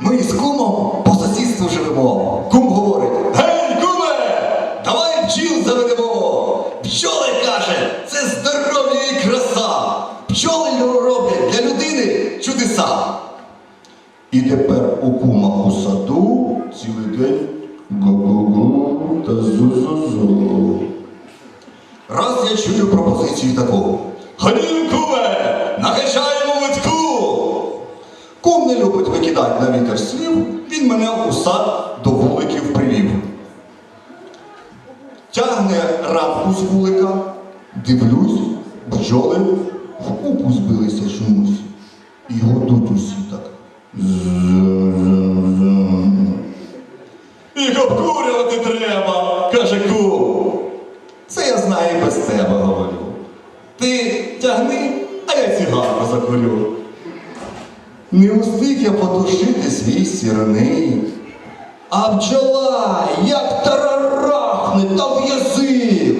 Ми з кумом по сусідству живемо. Кум говорить: Гей, куме! Давай бджіл заведемо! Пчоли каже, це здоров'я і краса! Пчоли роблять для людини чудеса! І тепер у кума у саду цілий день гу-гу-гу та зу-зу-зу. Раз я чую пропозицію таку. Викидати на вітер слів, він мене у сад до вуликів привів. Тягне рамку з вулика, дивлюсь, бджоли в купу збилися чомусь. І годуть усі так. Їх обкурювати треба, каже кум. Це я знаю і без тебе говорю. Ти тягни, а я цигарку закурю. Не устиг я потушити свій сірний. А бджола, як тарарахне та в язик,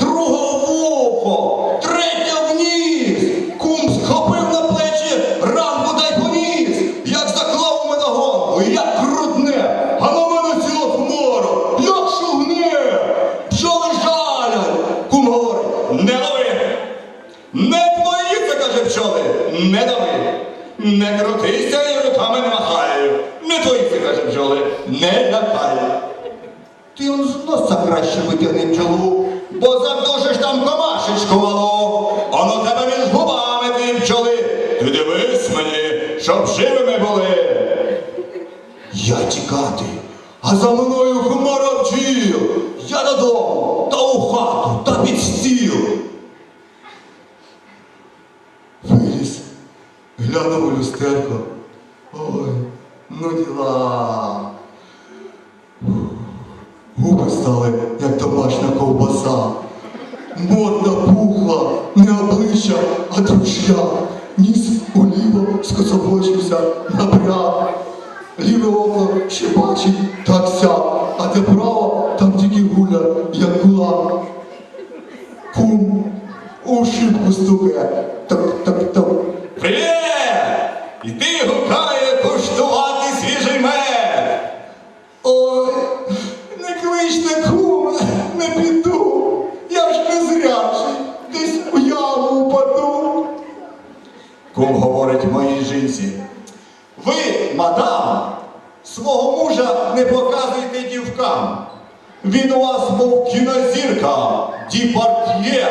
друга в ухо, третя вниз. Кум схопив на плечі, рамку дай поніс, як заклав мене гонку, як крутне, а на мене ціла хмара, як шугне, бджоли жалять. Кум говорить, не лови, не твої, каже пчоли, не дави. Не крутися і руками не махай. Не твої, каже пчоли, не лякай. Ти он з носа краще витягни пчолу, бо задушиш там комашечку малу. Оно тебе між губами ти пчоли. Ти дивись мені, щоб живими були. Я тікати, а за мною хмара бджіл. Я додому, та у хату, та під стіл. Глянув у люстерко. Ой, ну діла. Губи стали, як домашня ковбаса. Модна пухла, не обличчя, а дружя. Ніс уліво скособочився напряг. Ліве око ще бачить так сяк, а те право там тільки гуля, як кулак. Кум у шибку стукає. Так-так-так. Привіт! Не піду. Я ж не зрячий, десь у яму упаду. Кум говорить моїй жінці. Ви, мадам, свого мужа не показуйте дівкам. Він у вас був кінозірка, діпарт'є.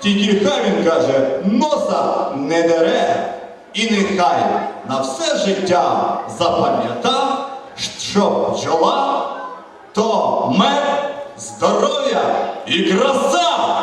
Тільки хай він каже, носа не дере. І нехай на все життя запам'ятав, що бджола то мед, здоров'я і краса.